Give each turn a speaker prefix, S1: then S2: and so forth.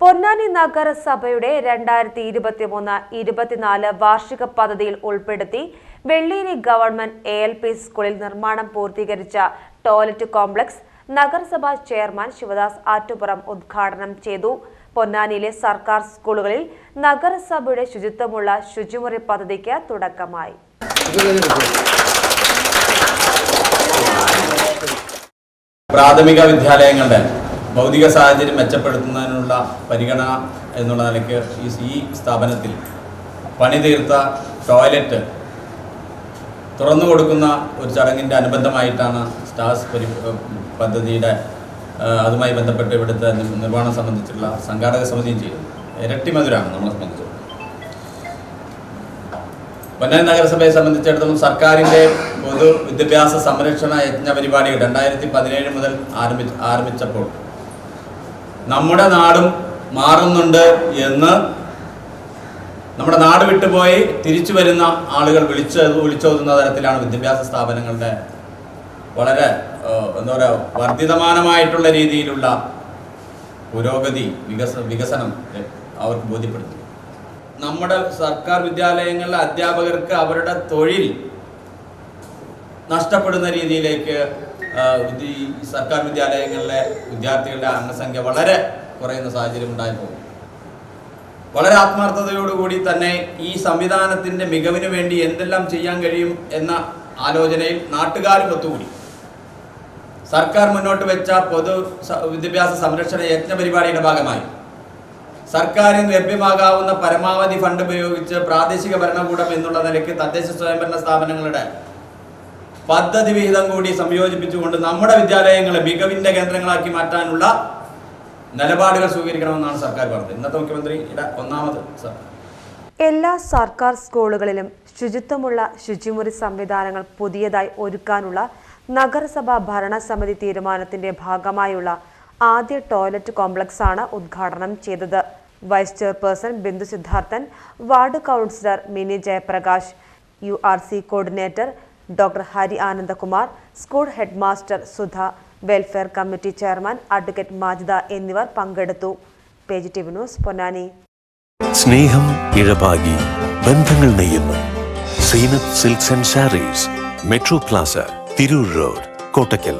S1: പൊന്നാനി നഗരസഭയുടെ രണ്ടായിരത്തി ഇരുപത്തിമൂന്ന് ഇരുപത്തിനാല് വാർഷിക പദ്ധതിയിൽ ഉൾപ്പെടുത്തി Velleri government A L P സ്കൂളിൽ നിർമ്മാണം പൂർത്തീകരിച്ച ടോയ്ലറ്റ് കോംപ്ലക്സ് നഗരസഭാ ചെയർമാൻ ശിവദാസ് ആറ്റുപുറം ഉദ്ഘാടനം ചെയ്തു. പൊന്നാനിയിലെ സർക്കാർ സ്കൂളുകളിൽ നഗരസഭയുടെ ശുചിത്വമുള്ള ശുചിമുറി പദ്ധതിക്ക് തുടക്കമായി.
S2: പ്രാഥമിക വിദ്യാലയങ്ങളുടെ ഭൗതിക സാഹചര്യം മെച്ചപ്പെടുത്തുന്നതിനുള്ള പരിഗണന എന്നുള്ള നിലയ്ക്ക് ഈ സ്ഥാപനത്തിൽ പണി തീർത്ത ടോയ്ലറ്റ് തുറന്നു കൊടുക്കുന്ന ഒരു ചടങ്ങിന്റെ അനുബന്ധമായിട്ടാണ് സ്റ്റാസ് പരി പദ്ധതിയുടെ അതുമായി ബന്ധപ്പെട്ട് ഇവിടുത്തെ നിർമ്മാണം സംബന്ധിച്ചുള്ള സംഘാടക സമിതിയും ചെയ്തത് ഇരട്ടി മധുരാണ് നമ്മളെ സംബന്ധിച്ചത് പൊന്നാനി നഗരസഭയെ സംബന്ധിച്ചിടത്തോളം സർക്കാരിന്റെ പൊതു വിദ്യാഭ്യാസ സംരക്ഷണ യജ്ഞ പരിപാടികൾ രണ്ടായിരത്തി പതിനേഴ് മുതൽ ആരംഭിച്ച് ആരംഭിച്ചപ്പോൾ നമ്മുടെ നാടും മാറുന്നുണ്ട് എന്ന് നമ്മുടെ നാട് വിട്ടുപോയി തിരിച്ചു വരുന്ന ആളുകൾ വിളിച്ച് വിളിച്ചോതുന്ന തരത്തിലാണ് വിദ്യാഭ്യാസ സ്ഥാപനങ്ങളുടെ വളരെ എന്താ പറയുക വർദ്ധിതമാനമായിട്ടുള്ള രീതിയിലുള്ള പുരോഗതി വികസ വികസനം അവർക്ക് ബോധ്യപ്പെടുത്തി നമ്മുടെ സർക്കാർ വിദ്യാലയങ്ങളിലെ അധ്യാപകർക്ക് അവരുടെ തൊഴിൽ നഷ്ടപ്പെടുന്ന രീതിയിലേക്ക് ഈ സർക്കാർ വിദ്യാലയങ്ങളിലെ വിദ്യാർത്ഥികളുടെ അംഗസംഖ്യ വളരെ കുറയുന്ന സാഹചര്യം ഉണ്ടായിരുന്നു വളരെ ആത്മാർത്ഥതയോടുകൂടി തന്നെ ഈ സംവിധാനത്തിന്റെ മികവിന് വേണ്ടി എന്തെല്ലാം ചെയ്യാൻ കഴിയും എന്ന ആലോചനയിൽ നാട്ടുകാരും ഒത്തുകൂടി. സർക്കാർ മുന്നോട്ട് വെച്ച പൊതു വിദ്യാഭ്യാസ സംരക്ഷണ യജ്ഞ പരിപാടിയുടെ ഭാഗമായി. സർക്കാരിന് ലഭ്യമാകാവുന്ന പരമാവധി ഫണ്ട് ഉപയോഗിച്ച് പ്രാദേശിക ഭരണകൂടം എന്നുള്ള നിലയ്ക്ക് തദ്ദേശ സ്വയംഭരണ സ്ഥാപനങ്ങളുടെ പദ്ധതി വിഹിതം കൂടി സംയോജിപ്പിച്ചുകൊണ്ട് നമ്മുടെ വിദ്യാലയങ്ങളെ മികവിന്റെ കേന്ദ്രങ്ങളാക്കി മാറ്റാനുള്ള നിലപാടുകൾ സ്വീകരിക്കണമെന്നാണ് സർക്കാർ പറഞ്ഞത്. ഇന്നത്തെ മുഖ്യമന്ത്രി ഒന്നാമത് സർ.
S1: എല്ലാ സർക്കാർ സ്കൂളുകളിലും ശുചിത്വമുള്ള ശുചിമുറി സംവിധാനങ്ങൾ പുതിയതായി ഒരുക്കാനുള്ള നഗരസഭാ ഭരണസമിതി തീരുമാനത്തിന്റെ ഭാഗമായുള്ള ആദ്യ ടോയ്ലറ്റ് കോംപ്ലക്സ് ആണ് ഉദ്ഘാടനം ചെയ്തത്. Vice chairperson Bindu Siddharthan ward councillor Mini Jayaprakash U coordinator doctor Hari Anandakumar school head master Sudha welfare committee chairman advocate Majida എന്നിവർ പങ്കെടുത്തു. Page TV news Ponnani.
S3: സ്നേഹം ഇഴപാകി ബന്ധങ്ങൾ നെയ്യുന്നു Seenath silks and sarees metro plaza Tirur road Kottakkal.